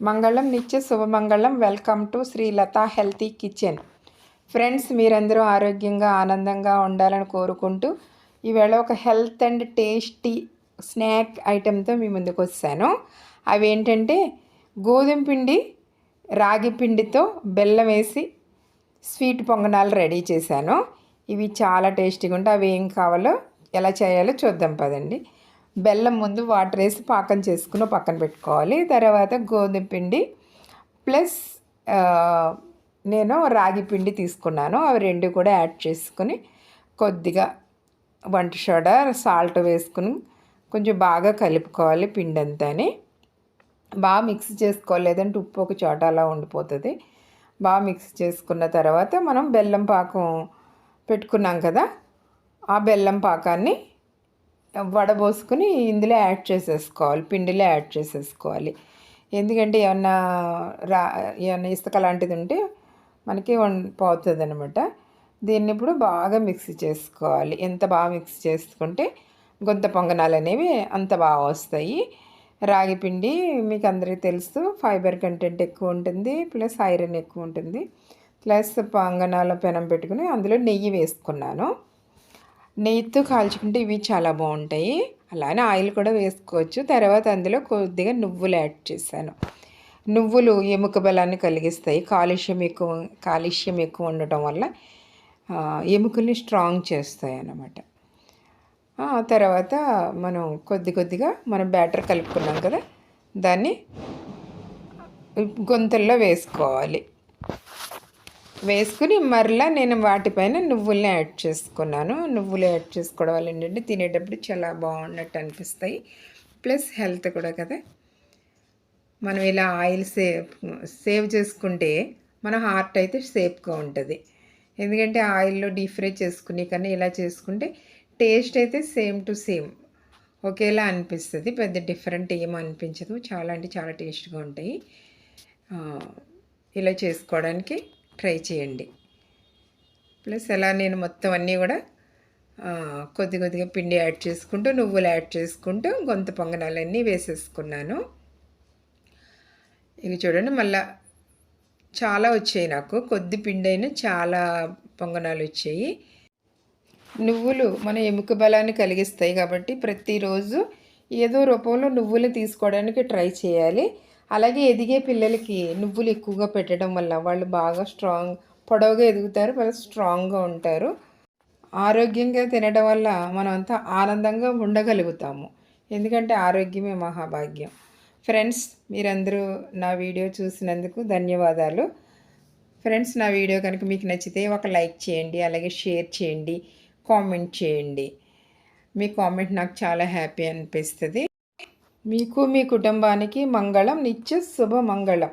మంగళం నిత్య శుభమంగళం welcome to Sri Latha healthy kitchen. Friends మీరందరూ ఆరోగ్యంగా ఆనందంగా ఉండాలని కోరుకుంటూ ఈవేళ ఒక హెల్త్ అండ్ టేస్టీ స్నాక్ ఐటెంతో మీ ముందుకు వచ్చాను. అవి ఏంటంటే గోధుమ పిండి రాగి పిండితో బెల్లం వేసి స్వీట్ పొంగనాలు రెడీ చేశాను. ఇవి చాలా టేస్టీగా ఉంటాయి. అవి ఏం కావాలో ఎలా చేయాలో చూద్దాం పదండి. బెల్లం ముందు వాటర్ వేసి పాకం చేసుకుని పక్కన పెట్టుకోవాలి. తర్వాత గోధుమ పిండి ప్లస్ నేను రాగి పిండి తీసుకున్నాను. అవి రెండు కూడా యాడ్ చేసుకుని కొద్దిగా వంట సోడా సాల్ట్ వేసుకుని కొంచెం బాగా కలుపుకోవాలి పిండి అంతాని బాగా మిక్స్ చేసుకోవాలి లేదంటే ఉప్పు ఒక చోట అలా ఉండిపోతుంది. బాగా మిక్స్ చేసుకున్న తర్వాత మనం బెల్లం పాకం పెట్టుకున్నాం కదా ఆ బెల్లం పాకాన్ని వడబోసుకుని ఇందులో యాడ్ చేసేసుకోవాలి పిండిలో యాడ్ చేసేసుకోవాలి. ఎందుకంటే ఏమన్నా రా ఏమన్నా ఇసుక లాంటిది ఉంటే మనకి పోతుంది అనమాట దీన్ని ఇప్పుడు బాగా మిక్స్ చేసుకోవాలి. ఎంత బాగా మిక్స్ చేసుకుంటే గొంత పొంగనాలు అనేవి అంత బాగా వస్తాయి. రాగి పిండి మీకు అందరికీ తెలుసు ఫైబర్ కంటెంట్ ఎక్కువ ఉంటుంది ప్లస్ ఐరన్ ఎక్కువ ఉంటుంది. ప్లస్ పొంగనాల పెనం పెట్టుకుని అందులో నెయ్యి వేసుకున్నాను. నెయ్యితో కాల్చుకుంటే ఇవి చాలా బాగుంటాయి. అలానే ఆయిల్ కూడా వేసుకోవచ్చు. తర్వాత అందులో కొద్దిగా నువ్వులు యాడ్ చేశాను. నువ్వులు ఎముక బలాన్ని కలిగిస్తాయి. కాలుష్యం ఎక్కువ కాలుష్యం ఎక్కువ ఉండటం వల్ల ఎముకల్ని స్ట్రాంగ్ చేస్తాయి అన్నమాట. తర్వాత మనం కొద్ది కొద్దిగా మనం బ్యాటర్ కలుపుకున్నాం కదా దాన్ని గొంతుల్లో వేసుకోవాలి. వేసుకుని మరలా నేను వాటిపైన నువ్వులని యాడ్ చేసుకున్నాను. నువ్వులు యాడ్ చేసుకోవడం వల్ల ఏంటంటే తినేటప్పుడు చాలా బాగున్నట్టు అనిపిస్తాయి. ప్లస్ హెల్త్ కూడా కదా. మనం ఇలా ఆయిల్ సేవ్ సేవ్ చేసుకుంటే మన హార్ట్ అయితే సేఫ్గా ఉంటుంది. ఎందుకంటే ఆయిల్లో డీప్ ఫ్రై చేసుకునే కన్నా ఇలా చేసుకుంటే టేస్ట్ అయితే సేమ్ టు సేమ్. ఒకేలా అనిపిస్తుంది. పెద్ద డిఫరెంట్ ఏం అనిపించదు. చాలా అంటే చాలా టేస్ట్గా ఉంటాయి. ఇలా చేసుకోవడానికి ట్రై చేయండి. ప్లస్ అలా నేను మొత్తం అన్నీ కూడా కొద్ది కొద్దిగా పిండి యాడ్ చేసుకుంటూ నువ్వులు యాడ్ చేసుకుంటూ గొంత పొంగనాలన్నీ వేసేసుకున్నాను. ఇవి చూడండి మళ్ళా చాలా వచ్చాయి నాకు. కొద్ది పిండి అయినా చాలా పొంగనాలు వచ్చాయి. నువ్వులు మన ఎముక బలాన్ని కలిగిస్తాయి కాబట్టి ప్రతిరోజు ఏదో రూపంలో నువ్వులు తీసుకోవడానికి ట్రై చేయాలి. అలాగే ఎదిగే పిల్లలకి నువ్వులు ఎక్కువగా పెట్టడం వల్ల వాళ్ళు బాగా స్ట్రాంగ్ పొడవుగా ఎదుగుతారు వాళ్ళు స్ట్రాంగ్గా ఉంటారు. ఆరోగ్యంగా తినడం వల్ల మనం అంతా ఆనందంగా ఉండగలుగుతాము. ఎందుకంటే ఆరోగ్యమే మహాభాగ్యం. ఫ్రెండ్స్ మీరందరూ నా వీడియో చూసినందుకు ధన్యవాదాలు. ఫ్రెండ్స్ నా వీడియో కనుక మీకు నచ్చితే ఒక లైక్ చేయండి అలాగే షేర్ చేయండి కామెంట్ చేయండి. మీ కామెంట్ నాకు చాలా హ్యాపీ అనిపిస్తుంది. మీకు మీ కుటుంబానికి మంగళం నిత్య శుభ మంగళం.